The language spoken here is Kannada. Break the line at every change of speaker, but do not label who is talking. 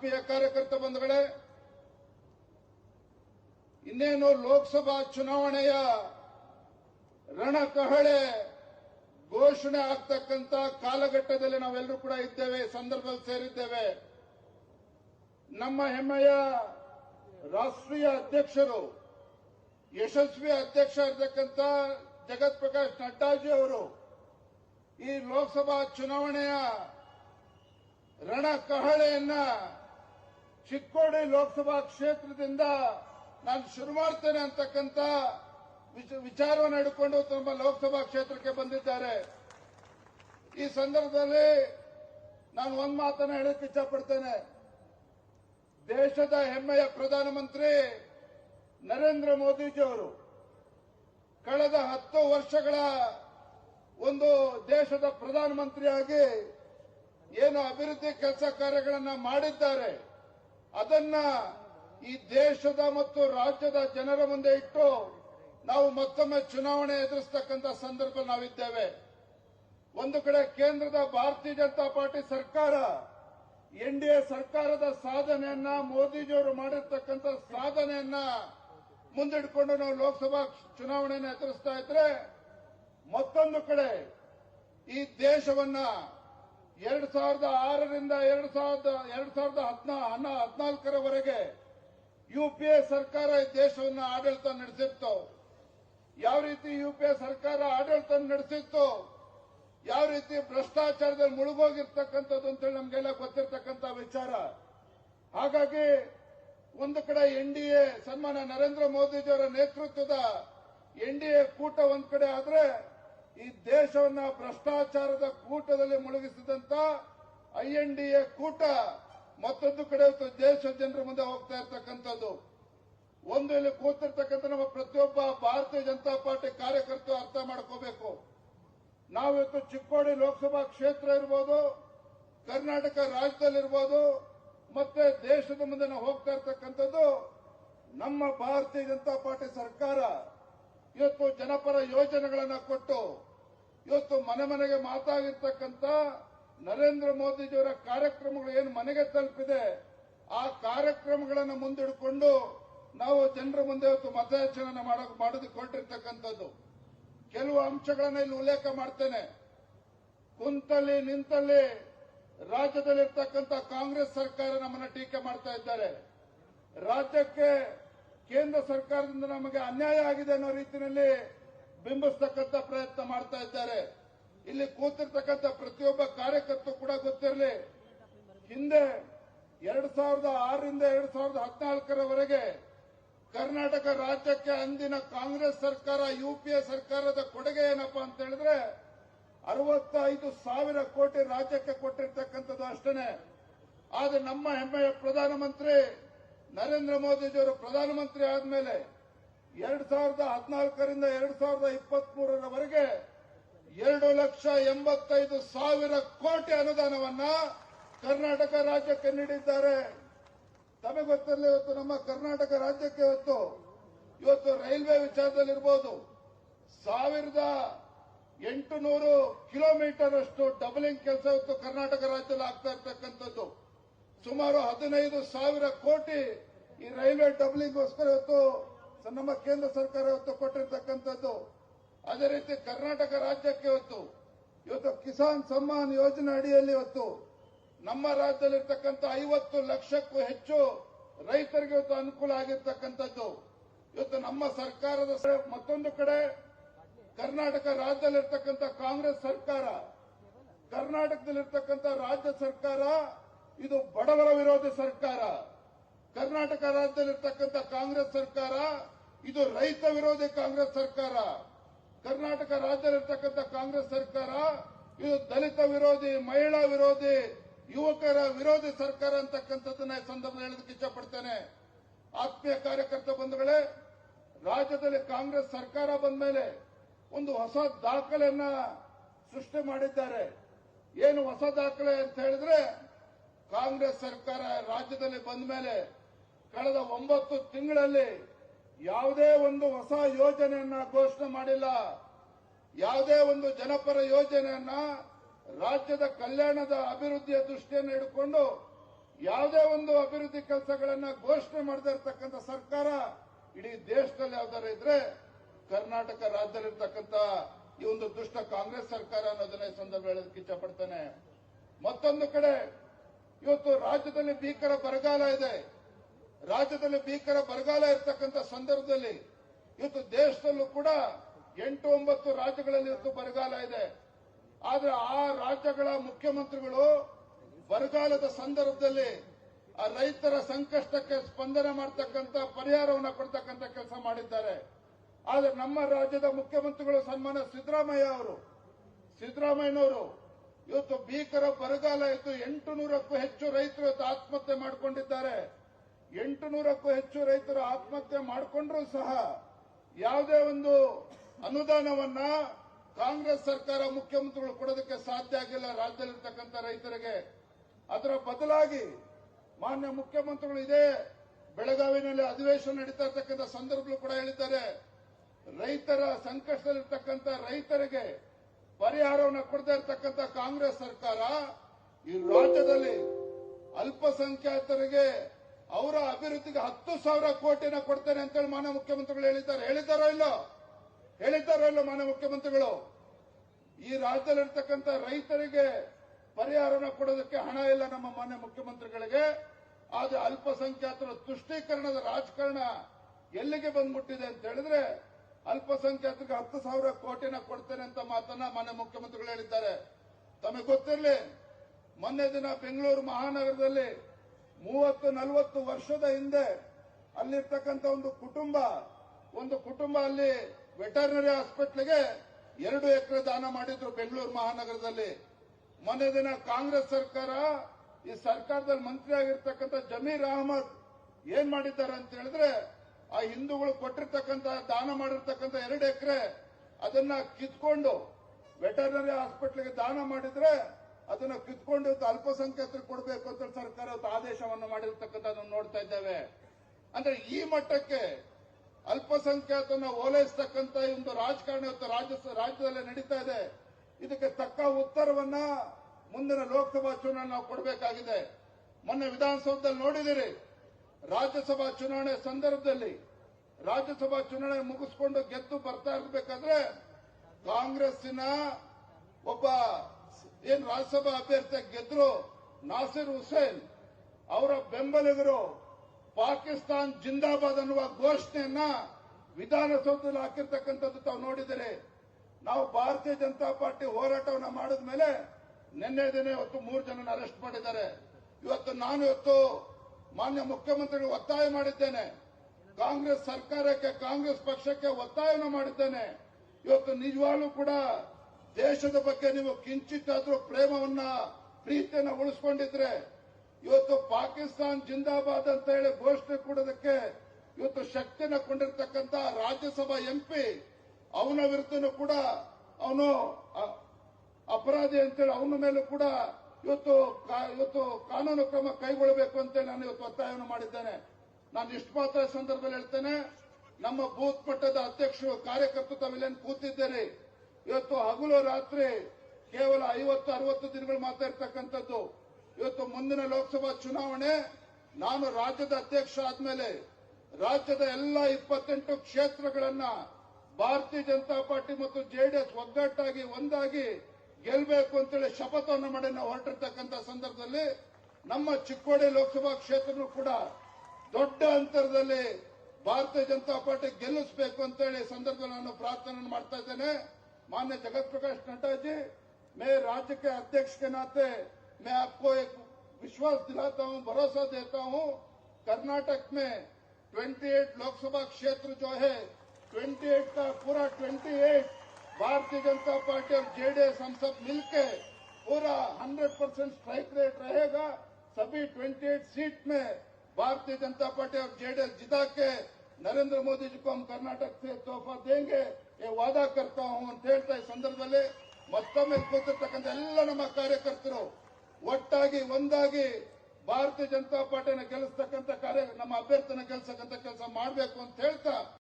ಆತ್ಮೀಯ ಕಾರ್ಯಕರ್ತ ಬಂಧುಗಳೇ, ಇನ್ನೇನು ಲೋಕಸಭಾ ಚುನಾವಣೆಯ ರಣಕಹಳೆ ಘೋಷಣೆ ಆಗ್ತಕ್ಕಂಥ ಕಾಲಘಟ್ಟದಲ್ಲಿ ನಾವೆಲ್ಲರೂ ಕೂಡ ಇದ್ದೇವೆ, ಸಂದರ್ಭದಲ್ಲಿ ಸೇರಿದ್ದೇವೆ. ನಮ್ಮ ಹೆಮ್ಮೆಯ ರಾಷ್ಟ್ರೀಯ ಅಧ್ಯಕ್ಷರು, ಯಶಸ್ವಿ ಅಧ್ಯಕ್ಷ ಇರತಕ್ಕಂತ ಜಗತ್ ಪ್ರಕಾಶ್ ನಡ್ಡಾಜಿ ಅವರು ಈ ಲೋಕಸಭಾ ಚುನಾವಣೆಯ ರಣ ಕಹಳೆಯನ್ನ ಚಿಕ್ಕೋಡಿ ಲೋಕಸಭಾ ಕ್ಷೇತ್ರದಿಂದ ನಾನು ಶುರು ಮಾಡ್ತೇನೆ ಅಂತಕ್ಕಂಥ ವಿಚ- ವಿಚಾರವನ್ನು ಹಿಡ್ಕೊಂಡು ನಮ್ಮ ಲೋಕಸಭಾ ಕ್ಷೇತ್ರಕ್ಕೆ ಬಂದಿದ್ದಾರೆ. ಈ ಸಂದರ್ಭದಲ್ಲಿ ನಾನು ಒಂದು ಮಾತನ್ನ ಹೇಳಕ್ಕೆ ಇಚ್ಛಪಡ್ತೇನೆ. ದೇಶದ ಹೆಮ್ಮೆಯ ಪ್ರಧಾನಮಂತ್ರಿ ನರೇಂದ್ರ ಮೋದಿಜಿಯವರು ಕಳೆದ ಹತ್ತು ವರ್ಷಗಳ ಒಂದು ದೇಶದ ಪ್ರಧಾನಮಂತ್ರಿಯಾಗಿ ಏನು ಅಭಿವೃದ್ಧಿ ಕೆಲಸ ಕಾರ್ಯಗಳನ್ನು ಮಾಡಿದ್ದಾರೆ. ಅದನ್ನ ಈ ದೇಶದ ಮತ್ತು ರಾಜ್ಯದ ಜನರ ಮುಂದೆ ಇಟ್ಟು ನಾವು ಮತ್ತೊಮ್ಮೆ ಚುನಾವಣೆ ಎದುರಿಸ್ತಕ್ಕಂಥ ಸಂದರ್ಭ ನಾವಿದ್ದೇವೆ. ಒಂದು ಕಡೆ ಕೇಂದ್ರದ ಭಾರತೀಯ ಜನತಾ ಪಾರ್ಟಿ ಸರ್ಕಾರ ಎನ್ ಡಿ ಎ ಸರ್ಕಾರದ ಸಾಧನೆಯನ್ನ ಮೋದಿಜಿಯವರು ಮಾಡಿರ್ತಕ್ಕಂಥ ಸಾಧನೆಯನ್ನ ಮುಂದಿಟ್ಕೊಂಡು ನಾವು ಲೋಕಸಭಾ ಚುನಾವಣೆಯನ್ನು ಎದುರಿಸ್ತಾ ಇದ್ರೆ ಮತ್ತೊಂದು ಕಡೆ ಈ ದೇಶವನ್ನ ಎರಡ್ ಸಾವಿರದ ಆರರಿಂದ ಎರಡ್ ಸಾವಿರದ ಎರಡ್ ಸಾವಿರದ ಹದಿನಾ ಹದಿನಾಲ್ಕರವರೆಗೆ ಯು ಪಿ ಎ ಸರ್ಕಾರ ದೇಶವನ್ನು ಆಡಳಿತ ನಡೆಸಿತ್ತು. ಯಾವ ರೀತಿ ಯು ಪಿ ಎ ಸರ್ಕಾರ ಆಡಳಿತ ನಡೆಸಿತ್ತು? ಯಾವ ರೀತಿ ಭ್ರಷ್ಟಾಚಾರದಲ್ಲಿ ಮುಳುಗೋಗಿರ್ತಕ್ಕಂಥದ್ದು ಅಂತೇಳಿ ನಮಗೆಲ್ಲ ಗೊತ್ತಿರ್ತಕ್ಕಂಥ ವಿಚಾರ. ಹಾಗಾಗಿ ಒಂದು ಕಡೆ ಎನ್ ಡಿ ಎ ಸನ್ಮಾನ ನರೇಂದ್ರ ಮೋದಿಜಿಯವರ ನೇತೃತ್ವದ ಎನ್ ಡಿ ಎ ಕೂಟ ಒಂದ್ ಕಡೆ ಆದ್ರೆ ಈ ದೇಶವನ್ನ ಭ್ರಷ್ಟಾಚಾರದ ಕೂಟದಲ್ಲಿ ಮುಳುಗಿಸಿದಂತ ಐ ಎನ್ ಡಿ ಎ ಕೂಟ ಮತ್ತೊಂದು ಕಡೆ ದೇಶ ಜನರ ಮುಂದೆ ಹೋಗ್ತಾ ಇರ್ತಕ್ಕಂಥದ್ದು. ಒಂದು ಇಲ್ಲಿ ಕೂತಿರ್ತಕ್ಕಂಥ ನಮ್ಮ ಪ್ರತಿಯೊಬ್ಬ ಭಾರತೀಯ ಜನತಾ ಪಾರ್ಟಿ ಕಾರ್ಯಕರ್ತರು ಅರ್ಥ ಮಾಡ್ಕೋಬೇಕು. ನಾವಿವತ್ತು ಚಿಕ್ಕೋಡಿ ಲೋಕಸಭಾ ಕ್ಷೇತ್ರ ಇರ್ಬೋದು, ಕರ್ನಾಟಕ ರಾಜ್ಯದಲ್ಲಿರ್ಬೋದು, ಮತ್ತೆ ದೇಶದ ಮುಂದೆ ನಾವು ಹೋಗ್ತಾ ಇರ್ತಕ್ಕಂಥದ್ದು ನಮ್ಮ ಭಾರತೀಯ ಜನತಾ ಪಾರ್ಟಿ ಸರ್ಕಾರ. ಇವತ್ತು ಜನಪರ ಯೋಜನೆಗಳನ್ನು ಕೊಟ್ಟು ಇವತ್ತು ಮನೆ ಮನೆಗೆ ಮಾತಾಗಿರ್ತಕ್ಕಂಥ ನರೇಂದ್ರ ಮೋದಿಜಿಯವರ ಕಾರ್ಯಕ್ರಮಗಳು ಏನು ಮನೆಗೆ ತಲುಪಿದೆ, ಆ ಕಾರ್ಯಕ್ರಮಗಳನ್ನು ಮುಂದಿಡ್ಕೊಂಡು ನಾವು ಜನರ ಮುಂದೆ ಇವತ್ತು ಮತಯಾಚನೆ ಮಾಡೋಕೆ ಮಾಡೋದಕ್ಕೆ ಹೊರಟಿರ್ತಕ್ಕಂಥದ್ದು ಕೆಲವು ಅಂಶಗಳನ್ನ ಇಲ್ಲಿ ಉಲ್ಲೇಖ ಮಾಡ್ತೇನೆ. ಕುಂತಲ್ಲಿ ನಿಂತಲ್ಲಿ ರಾಜ್ಯದಲ್ಲಿರ್ತಕ್ಕಂಥ ಕಾಂಗ್ರೆಸ್ ಸರ್ಕಾರ ನಮ್ಮನ್ನ ಟೀಕೆ ಮಾಡ್ತಾ ಇದ್ದಾರೆ. ರಾಜ್ಯಕ್ಕೆ ಕೇಂದ್ರ ಸರ್ಕಾರದಿಂದ ನಮಗೆ ಅನ್ಯಾಯ ಆಗಿದೆ ಅನ್ನೋ ರೀತಿಯಲ್ಲಿ ಬಿಂಬಿಸ್ತಕ್ಕಂಥ ಪ್ರಯತ್ನ ಮಾಡ್ತಾ ಇದ್ದಾರೆ. ಇಲ್ಲಿ ಕೂತಿರ್ತಕ್ಕಂಥ ಪ್ರತಿಯೊಬ್ಬ ಕಾರ್ಯಕರ್ತರು ಕೂಡ ಗೊತ್ತಿರಲಿ, ಹಿಂದೆ ಎರಡ್ ಸಾವಿರದ ಆರರಿಂದ ಎರಡ್ ಸಾವಿರದ ಹದಿನಾಲ್ಕರವರೆಗೆ ಕರ್ನಾಟಕ ರಾಜ್ಯಕ್ಕೆ ಅಂದಿನ ಕಾಂಗ್ರೆಸ್ ಸರ್ಕಾರ ಯುಪಿಎ ಸರ್ಕಾರದ ಕೊಡುಗೆ ಏನಪ್ಪಾ ಅಂತ ಹೇಳಿದ್ರೆ ಅರವತ್ತೈದು ಸಾವಿರ ಕೋಟಿ ರಾಜ್ಯಕ್ಕೆ ಕೊಟ್ಟಿರ್ತಕ್ಕಂಥದ್ದು ಅಷ್ಟೇ ಆದ್ರೆ ನಮ್ಮ ಹೆಮ್ಮೆಯ ಪ್ರಧಾನಮಂತ್ರಿ ನರೇಂದ್ರ ಮೋದಿಜಿಯವರು ಪ್ರಧಾನಮಂತ್ರಿ ಆದ್ಮೇಲೆ ಎರಡ್ ಸಾವಿರದ ಹದಿನಾಲ್ಕರಿಂದ ಎರಡ್ ಸಾವಿರದ ಇಪ್ಪತ್ತ್ ಮೂರರವರೆಗೆ ಎರಡು ಲಕ್ಷ ಎಂಬತ್ತೈದು ಸಾವಿರ ಕೋಟಿ ಅನುದಾನವನ್ನ ಕರ್ನಾಟಕ ರಾಜ್ಯಕ್ಕೆ ನೀಡಿದ್ದಾರೆ. ತಮಗೆ ಗೊತ್ತಿರಲಿ ಇವತ್ತು ನಮ್ಮ ಕರ್ನಾಟಕ ರಾಜ್ಯಕ್ಕೆ ಇವತ್ತು ಇವತ್ತು ರೈಲ್ವೆ ವಿಚಾರದಲ್ಲಿರ್ಬೋದು. ಸಾವಿರದ ಎಂಟು ನೂರು ಕಿಲೋಮೀಟರ್ ಅಷ್ಟು ಡಬಲಿಂಗ್ ಕೆಲಸ ಇವತ್ತು ಕರ್ನಾಟಕ ರಾಜ್ಯದಲ್ಲಿ ಆಗ್ತಾ ಇರ್ತಕ್ಕಂಥದ್ದು. ಸುಮಾರು ಹದಿನೈದು ಸಾವಿರ ಕೋಟಿ ಈ ರೈಲ್ವೆ ಡಬ್ಲಿಂಗ್ಗೋಸ್ಕರ ಇವತ್ತು ನಮ್ಮ ಕೇಂದ್ರ ಸರ್ಕಾರ ಇವತ್ತು ಕೊಟ್ಟಿರ್ತಕ್ಕಂಥದ್ದು. ಅದೇ ರೀತಿ ಕರ್ನಾಟಕ ರಾಜ್ಯಕ್ಕೆ ಇವತ್ತು ಇವತ್ತು ಕಿಸಾನ್ ಸಮ್ಮಾನ್ ಯೋಜನೆ ಅಡಿಯಲ್ಲಿ ಇವತ್ತು ನಮ್ಮ ರಾಜ್ಯದಲ್ಲಿರ್ತಕ್ಕಂಥ ಐವತ್ತು ಲಕ್ಷಕ್ಕೂ ಹೆಚ್ಚು ರೈತರಿಗೆ ಇವತ್ತು ಅನುಕೂಲ ಆಗಿರ್ತಕ್ಕಂಥದ್ದು. ಇವತ್ತು ನಮ್ಮ ಸರ್ಕಾರದ ಮತ್ತೊಂದು ಕಡೆ ಕರ್ನಾಟಕ ರಾಜ್ಯದಲ್ಲಿರ್ತಕ್ಕಂಥ ಕಾಂಗ್ರೆಸ್ ಸರ್ಕಾರ, ಕರ್ನಾಟಕದಲ್ಲಿರ್ತಕ್ಕಂಥ ರಾಜ್ಯ ಸರ್ಕಾರ ಇದು ಬಡವರ ವಿರೋಧಿ ಸರ್ಕಾರ. ಕರ್ನಾಟಕ ರಾಜ್ಯದಲ್ಲಿರ್ತಕ್ಕಂಥ ಕಾಂಗ್ರೆಸ್ ಸರ್ಕಾರ, ಇದು ರೈತ ವಿರೋಧಿ ಕಾಂಗ್ರೆಸ್ ಸರ್ಕಾರ. ಕರ್ನಾಟಕ ರಾಜ್ಯದಲ್ಲಿರ್ತಕ್ಕಂಥ ಕಾಂಗ್ರೆಸ್ ಸರ್ಕಾರ, ಇದು ದಲಿತ ವಿರೋಧಿ, ಮಹಿಳಾ ವಿರೋಧಿ, ಯುವಕರ ವಿರೋಧಿ ಸರ್ಕಾರ ಅಂತಕ್ಕಂಥದ್ದನ್ನ ಈ ಸಂದರ್ಭದಲ್ಲಿ ಹೇಳೋದಕ್ಕೆ ಇಚ್ಛಪಡ್ತೇನೆ ಆತ್ಮೀಯ ಕಾರ್ಯಕರ್ತ ಬಂಧುಗಳೇ, ರಾಜ್ಯದಲ್ಲಿ ಕಾಂಗ್ರೆಸ್ ಸರ್ಕಾರ ಬಂದ ಮೇಲೆ ಒಂದು ಹೊಸ ದಾಖಲೆಯನ್ನ ಸೃಷ್ಟಿ ಮಾಡಿದ್ದಾರೆ. ಏನು ಹೊಸ ದಾಖಲೆ ಅಂತ ಹೇಳಿದ್ರೆ ಕಾಂಗ್ರೆಸ್ ಸರ್ಕಾರ ರಾಜ್ಯದಲ್ಲಿ ಬಂದ ಮೇಲೆ ಕಳೆದ ಒಂಬತ್ತು ತಿಂಗಳಲ್ಲಿ ಯಾವುದೇ ಒಂದು ಹೊಸ ಯೋಜನೆಯನ್ನ ಘೋಷಣೆ ಮಾಡಿಲ್ಲ. ಯಾವುದೇ ಒಂದು ಜನಪರ ಯೋಜನೆಯನ್ನ ರಾಜ್ಯದ ಕಲ್ಯಾಣದ ಅಭಿವೃದ್ಧಿಯ ದೃಷ್ಟಿಯನ್ನು ಇಟ್ಟುಕೊಂಡು ಯಾವುದೇ ಒಂದು ಅಭಿವೃದ್ಧಿ ಕೆಲಸಗಳನ್ನ ಘೋಷಣೆ ಮಾಡದೇ ಇರತಕ್ಕಂಥ ಸರ್ಕಾರ ಇಡೀ ದೇಶದಲ್ಲಿ ಯಾವ್ದಾರ ಇದ್ರೆ ಕರ್ನಾಟಕ ರಾಜ್ಯದಲ್ಲಿರ್ತಕ್ಕಂಥ ಈ ಒಂದು ದುಷ್ಟ ಕಾಂಗ್ರೆಸ್ ಸರ್ಕಾರ ಅನ್ನೋದನ್ನ ಈ ಸಂದರ್ಭ ಹೇಳೋದಕ್ಕೆ ಇಷ್ಟಪಡ್ತೇನೆ ಮತ್ತೊಂದು ಕಡೆ ಇವತ್ತು ರಾಜ್ಯದಲ್ಲಿ ಭೀಕರ ಬರಗಾಲ ಇದೆ. ರಾಜ್ಯದಲ್ಲಿ ಭೀಕರ ಬರಗಾಲ ಇರತಕ್ಕಂಥ ಸಂದರ್ಭದಲ್ಲಿ ಇವತ್ತು ದೇಶದಲ್ಲೂ ಕೂಡ ಎಂಟು ಒಂಬತ್ತು ರಾಜ್ಯಗಳಲ್ಲಿ ಇವತ್ತು ಬರಗಾಲ ಇದೆ. ಆದ್ರೆ ಆ ರಾಜ್ಯಗಳ ಮುಖ್ಯಮಂತ್ರಿಗಳು ಬರಗಾಲದ ಸಂದರ್ಭದಲ್ಲಿ ಆ ರೈತರ ಸಂಕಷ್ಟಕ್ಕೆ ಸ್ಪಂದನೆ ಮಾಡ್ತಕ್ಕಂಥ ಪರಿಹಾರವನ್ನು ಕೊಡ್ತಕ್ಕಂಥ ಕೆಲಸ ಮಾಡಿದ್ದಾರೆ. ಆದ್ರೆ ನಮ್ಮ ರಾಜ್ಯದ ಮುಖ್ಯಮಂತ್ರಿಗಳು ಸನ್ಮಾನ ಸಿದ್ದರಾಮಯ್ಯ ಅವರು, ಸಿದ್ದರಾಮಯ್ಯನವರು ಇವತ್ತು ಭೀಕರ ಬರಗಾಲ ಇತ್ತು ಎಂಟು ನೂರಕ್ಕೂ ಹೆಚ್ಚು ರೈತರು ಇವತ್ತು ಆತ್ಮಹತ್ಯೆ ಮಾಡಿಕೊಂಡಿದ್ದಾರೆ. ಎಂಟು ನೂರಕ್ಕೂ ಹೆಚ್ಚು ರೈತರು ಆತ್ಮಹತ್ಯೆ ಮಾಡಿಕೊಂಡ್ರೂ ಸಹ ಯಾವುದೇ ಒಂದು ಅನುದಾನವನ್ನ ಕಾಂಗ್ರೆಸ್ ಸರ್ಕಾರ ಮುಖ್ಯಮಂತ್ರಿಗಳು ಕೊಡೋದಕ್ಕೆ ಸಾಧ್ಯ ಆಗಿಲ್ಲ ರಾಜ್ಯದಲ್ಲಿರ್ತಕ್ಕಂಥ ರೈತರಿಗೆ. ಅದರ ಬದಲಾಗಿ ಮಾನ್ಯ ಮುಖ್ಯಮಂತ್ರಿಗಳು ಇದೇ ಬೆಳಗಾವಿನಲ್ಲಿ ಅಧಿವೇಶನ ನಡೀತಾ ಇರ್ತಕ್ಕಂಥ ಸಂದರ್ಭಗಳು ಕೂಡ ಹೇಳಿದ್ದಾರೆ. ರೈತರ ಸಂಕಷ್ಟದಲ್ಲಿರ್ತಕ್ಕಂಥ ರೈತರಿಗೆ ಪರಿಹಾರವನ್ನು ಕೊಡದೇ ಇರತಕ್ಕಂತ ಕಾಂಗ್ರೆಸ್ ಸರ್ಕಾರ ಈ ರಾಜ್ಯದಲ್ಲಿ ಅಲ್ಪಸಂಖ್ಯಾತರಿಗೆ ಅವರ ಅಭಿವೃದ್ಧಿಗೆ ಹತ್ತು ಸಾವಿರ ಕೋಟಿನ ಕೊಡ್ತೇನೆ ಅಂತೇಳಿ ಮಾನ್ಯ ಮುಖ್ಯಮಂತ್ರಿಗಳು ಹೇಳಿದ್ದಾರೆ. ಹೇಳಿದ್ದಾರೋ ಇಲ್ಲ? ಹೇಳಿದ್ದಾರೋ ಇಲ್ಲೋ ಮಾನ್ಯ ಮುಖ್ಯಮಂತ್ರಿಗಳು? ಈ ರಾಜ್ಯದಲ್ಲಿರ್ತಕ್ಕಂಥ ರೈತರಿಗೆ ಪರಿಹಾರನ ಕೊಡೋದಕ್ಕೆ ಹಣ ಇಲ್ಲ ನಮ್ಮ ಮಾನ್ಯ ಮುಖ್ಯಮಂತ್ರಿಗಳಿಗೆ. ಆದ್ರೆ ಅಲ್ಪಸಂಖ್ಯಾತರ ತುಷ್ಟೀಕರಣದ ರಾಜಕಾರಣ ಎಲ್ಲಿಗೆ ಬಂದ್ಬಿಟ್ಟಿದೆ ಅಂತ ಹೇಳಿದ್ರೆ ಅಲ್ಪಸಂಖ್ಯಾತರಿಗೆ ಹತ್ತು ಸಾವಿರ ಕೋಟಿನ ಕೊಡ್ತೇನೆ ಅಂತ ಮಾತನ್ನ ಮಾನ್ಯ ಮುಖ್ಯಮಂತ್ರಿಗಳು ಹೇಳಿದ್ದಾರೆ. ತಮಗೆ ಗೊತ್ತಿರಲಿ, ಮೊನ್ನೆ ದಿನ ಬೆಂಗಳೂರು ಮಹಾನಗರದಲ್ಲಿ ಮೂವತ್ತು, ನಲವತ್ತು ವರ್ಷದ ಹಿಂದೆ ಅಲ್ಲಿರ್ತಕ್ಕಂಥ ಒಂದು ಕುಟುಂಬ ಒಂದು ಕುಟುಂಬ ಅಲ್ಲಿ ವೆಟರ್ನರಿ ಹಾಸ್ಪಿಟ್ಲಿಗೆ ಎರಡು ಎಕರೆ ದಾನ ಮಾಡಿದ್ರು ಬೆಂಗಳೂರು ಮಹಾನಗರದಲ್ಲಿ. ಮೊನ್ನೆ ದಿನ ಕಾಂಗ್ರೆಸ್ ಸರ್ಕಾರ, ಈ ಸರ್ಕಾರದಲ್ಲಿ ಮಂತ್ರಿ ಆಗಿರ್ತಕ್ಕಂಥ ಜಮೀರ್ ಅಹಮದ್ ಏನ್ ಮಾಡಿದ್ದಾರೆ ಅಂತ ಹೇಳಿದ್ರೆ ಆ ಹಿಂದೂಗಳು ಕೊಟ್ಟಿರ್ತಕ್ಕಂತ ದಾನ ಮಾಡಿರ್ತಕ್ಕಂಥ ಎರಡು ಎಕರೆ ಅದನ್ನ ಕಿತ್ಕೊಂಡು ವೆಟರ್ನರಿ ಹಾಸ್ಪಿಟಲ್ಗೆ ದಾನ ಮಾಡಿದ್ರೆ ಅದನ್ನ ಕಿತ್ಕೊಂಡು ಅಲ್ಪಸಂಖ್ಯಾತರು ಕೊಡಬೇಕು ಅಂತ ಸರ್ಕಾರ ಆದೇಶವನ್ನು ಮಾಡಿರ್ತಕ್ಕಂಥದ್ದನ್ನು ನೋಡ್ತಾ ಇದ್ದೇವೆ. ಅಂದ್ರೆ ಈ ಮಟ್ಟಕ್ಕೆ ಅಲ್ಪಸಂಖ್ಯಾತನ ಓಲೈಸ್ತಕ್ಕಂಥ ಒಂದು ರಾಜಕಾರಣ ಇವತ್ತು ರಾಜ್ಯ ರಾಜ್ಯದಲ್ಲಿ ನಡೀತಾ ಇದೆ. ಇದಕ್ಕೆ ತಕ್ಕ ಉತ್ತರವನ್ನ ಮುಂದಿನ ಲೋಕಸಭಾ ಚುನಾವಣೆ ನಾವು ಕೊಡಬೇಕಾಗಿದೆ. ಮೊನ್ನೆ ವಿಧಾನಸೌಧದಲ್ಲಿ ನೋಡಿದಿರಿ. ರಾಜ್ಯಸಭಾ ಚುನಾವಣೆ ಸಂದರ್ಭದಲ್ಲಿ ರಾಜ್ಯಸಭಾ ಚುನಾವಣೆ ಮುಗಿಸ್ಕೊಂಡು ಗೆದ್ದು ಬರ್ತಾ ಇರಬೇಕಾದ್ರೆ ಕಾಂಗ್ರೆಸ್ಸಿನ ಒಬ್ಬ ಏನ್ ರಾಜ್ಯಸಭಾ ಅಭ್ಯರ್ಥಿ ಗೆದ್ರು ನಾಸಿರ್ ಹುಸೇನ್ ಅವರ ಬೆಂಬಲಿಗರು ಪಾಕಿಸ್ತಾನ್ ಜಿಂದಾಬಾದ್ ಅನ್ನುವ ಘೋಷಣೆಯನ್ನ ವಿಧಾನಸೌಧದಲ್ಲಿ ಹಾಕಿರ್ತಕ್ಕಂಥದ್ದು ತಾವು ನೋಡಿದರೆ. ನಾವು ಭಾರತೀಯ ಜನತಾ ಪಾರ್ಟಿ ಹೋರಾಟವನ್ನ ಮಾಡಿದ ಮೇಲೆ ನಿನ್ನೆ ದಿನ ಇವತ್ತು ಮೂರು ಜನನ ಅರೆಸ್ಟ್ ಮಾಡಿದ್ದಾರೆ. ಇವತ್ತು ನಾನು ಇವತ್ತು ಮಾನ್ಯ ಮುಖ್ಯಮಂತ್ರಿಗಳು ಒತ್ತಾಯ ಮಾಡಿದ್ದೇನೆ. ಕಾಂಗ್ರೆಸ್ ಸರ್ಕಾರಕ್ಕೆ, ಕಾಂಗ್ರೆಸ್ ಪಕ್ಷಕ್ಕೆ ಒತ್ತಾಯವನ್ನು ಮಾಡಿದ್ದೇನೆ. ಇವತ್ತು ನಿಜವಾಗ್ಲೂ ಕೂಡ ದೇಶದ ಬಗ್ಗೆ ನೀವು ಕಿಂಚಿತ್ತಾದ್ರೂ ಪ್ರೇಮವನ್ನ, ಪ್ರೀತಿಯನ್ನ ಉಳಿಸ್ಕೊಂಡಿದ್ರೆ, ಇವತ್ತು ಪಾಕಿಸ್ತಾನ್ ಜಿಂದಾಬಾದ್ ಅಂತ ಹೇಳಿ ಘೋಷಣೆ ಕೊಡೋದಕ್ಕೆ ಇವತ್ತು ಶಕ್ತಿನ ಕೊಂಡಿರ್ತಕ್ಕಂಥ ರಾಜ್ಯಸಭಾ ಎಂಪಿ, ಅವನ ವಿರುದ್ಧನೂ ಕೂಡ ಅವನು ಅಪರಾಧಿ ಅಂತೇಳಿ ಅವನ ಮೇಲೂ ಕೂಡ ಇವತ್ತು ಇವತ್ತು ಕಾನೂನು ಕ್ರಮ ಕೈಗೊಳ್ಳಬೇಕು ಅಂತ ನಾನು ಇವತ್ತು ಒತ್ತಾಯವನ್ನು ಮಾಡಿದ್ದೇನೆ. ನಾನು ಇಷ್ಟು ಮಾತ್ರ ಸಂದರ್ಭದಲ್ಲಿ ಹೇಳ್ತೇನೆ. ನಮ್ಮ ಬೂತ್ ಮಟ್ಟದ ಅಧ್ಯಕ್ಷರು, ಕಾರ್ಯಕರ್ತರು ತಾವಿಲ್ಲೇನು ಕೂತಿದ್ದೀರಿ? ಇವತ್ತು ಹಗಲು ರಾತ್ರಿ ಕೇವಲ ಐವತ್ತು, ಅರವತ್ತು ದಿನಗಳು ಮಾತಾಡ್ತಕ್ಕಂಥದ್ದು ಇವತ್ತು ಮುಂದಿನ ಲೋಕಸಭಾ ಚುನಾವಣೆ, ನಾನು ರಾಜ್ಯದ ಅಧ್ಯಕ್ಷ ಆದ್ಮೇಲೆ ರಾಜ್ಯದ ಎಲ್ಲ ಇಪ್ಪತ್ತೆಂಟು ಕ್ಷೇತ್ರಗಳನ್ನ ಭಾರತೀಯ ಜನತಾ ಪಾರ್ಟಿ ಮತ್ತು ಜೆಡಿಎಸ್ ಒಗ್ಗಟ್ಟಾಗಿ, ಒಂದಾಗಿ ಗೆಲ್ಲಬೇಕು ಅಂತೇಳಿ ಶಪಥವನ್ನು ಮಾಡಿ ನಾವು ಹೊರಟಿರ್ತಕ್ಕಂಥ ಸಂದರ್ಭದಲ್ಲಿ ನಮ್ಮ ಚಿಕ್ಕೋಡಿ ಲೋಕಸಭಾ ಕ್ಷೇತ್ರನೂ ಕೂಡ ದೊಡ್ಡ ಅಂತರದಲ್ಲಿ ಭಾರತೀಯ ಜನತಾ ಪಾರ್ಟಿ ಗೆಲ್ಲಿಸಬೇಕು ಅಂತೇಳಿ ಈ ಸಂದರ್ಭದಲ್ಲಿ ನಾನು ಪ್ರಾರ್ಥನೆ ಮಾಡ್ತಾ ಇದ್ದೇನೆ मान्य जगत प्रकाश नड्डा जी मैं राज्य के अध्यक्ष के नाते मैं आपको एक विश्वास दिलाता हूं भरोसा देता हूं कर्नाटक में 28 लोकसभा क्षेत्र जो है 28 का पूरा 28 भारतीय जनता पार्टी और जेडीएस हम सब मिलके पूरा 100 परसेंट स्ट्राइक रेट रहेगा सभी 28 सीट में भारतीय जनता पार्टी और जेडीएस जिता के नरेंद्र मोदी जी को हम कर्नाटक से तोहफा देंगे ये वादा करता हूं ಅಂತ ಹೇಳ್ತಾ ಈ ಸಂದರ್ಭದಲ್ಲಿ ಮತ್ತೊಮ್ಮೆ ಕೂತಿರ್ತಕ್ಕಂಥ ಎಲ್ಲ ನಮ್ಮ ಕಾರ್ಯಕರ್ತರು ಒಟ್ಟಾಗಿ ಒಂದಾಗಿ ಭಾರತೀಯ ಜನತಾ ಪಾರ್ಟಿನ ಗೆಲ್ಲಿಸ್ತಕ್ಕಂಥ ಕಾರ್ಯ ನಮ್ಮ ಅಭ್ಯರ್ಥಿನ ಗೆಲ್ಲಿಸ್ತಕ್ಕಂಥ ಕೆಲಸ ಮಾಡಬೇಕು ಅಂತ ಹೇಳ್ತಾ